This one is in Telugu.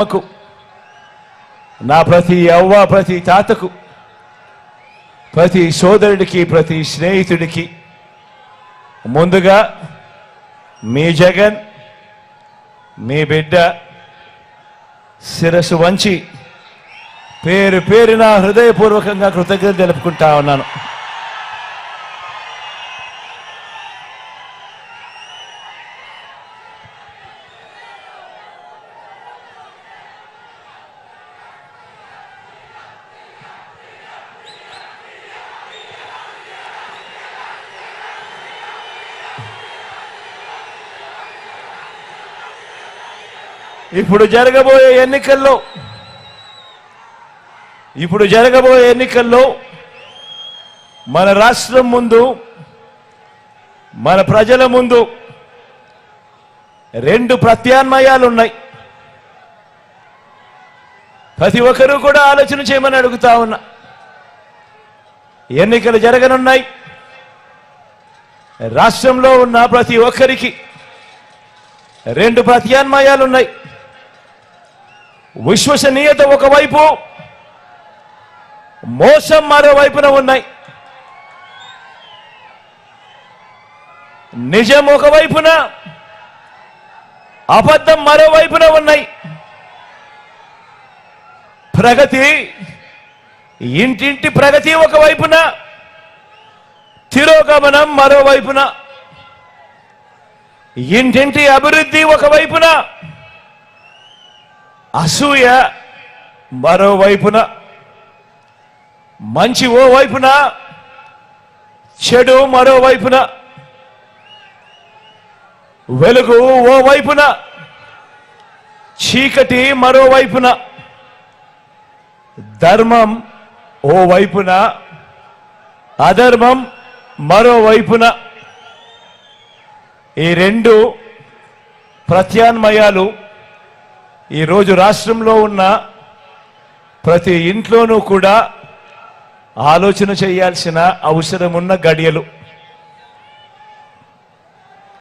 అమ్మకు నా ప్రతి అవ్వ ప్రతి తాతకు ప్రతి సోదరుడికి ప్రతి స్నేహితుడికి ముందుగా మీ జగన్ మీ బిడ్డ శిరస్సు వంచి పేరు పేరున హృదయపూర్వకంగా కృతజ్ఞత తెలుపుకుంటా ఉన్నాను. ఇప్పుడు జరగబోయే ఎన్నికల్లో ఇప్పుడు జరగబోయే ఎన్నికల్లో మన రాష్ట్రం ముందు మన ప్రజల ముందు రెండు ప్రత్యామ్నాయాలు ఉన్నాయి. ప్రతి ఒక్కరూ కూడా ఆలోచన చేయమని అడుగుతా ఉన్నా. ఎన్నికలు జరగనున్నాయి. రాష్ట్రంలో ఉన్న ప్రతి ఒక్కరికి రెండు ప్రత్యామ్నాయాలు ఉన్నాయి విశ్వసనీయత ఒకవైపు మోసం మరోవైపున ఉన్నాయి. నిజం ఒకవైపున అబద్ధం మరోవైపున ఉన్నాయి. ప్రగతి ఇంటింటి ప్రగతి ఒకవైపున తిరోగమనం మరోవైపున. ఇంటింటి అభివృద్ధి ఒకవైపున. అసూయ మరోవైపున. మంచి ఓ వైపున చెడు మరోవైపున. వెలుగు ఓ వైపున చీకటి మరోవైపున. ధర్మం ఓ వైపున అధర్మం మరోవైపున ఈ రెండు ప్రత్యామ్నాయాలు ఈరోజు రాష్ట్రంలో ఉన్న ప్రతి ఇంట్లోనూ కూడా ఆలోచన చేయాల్సిన అవసరం ఉన్న గడియలు.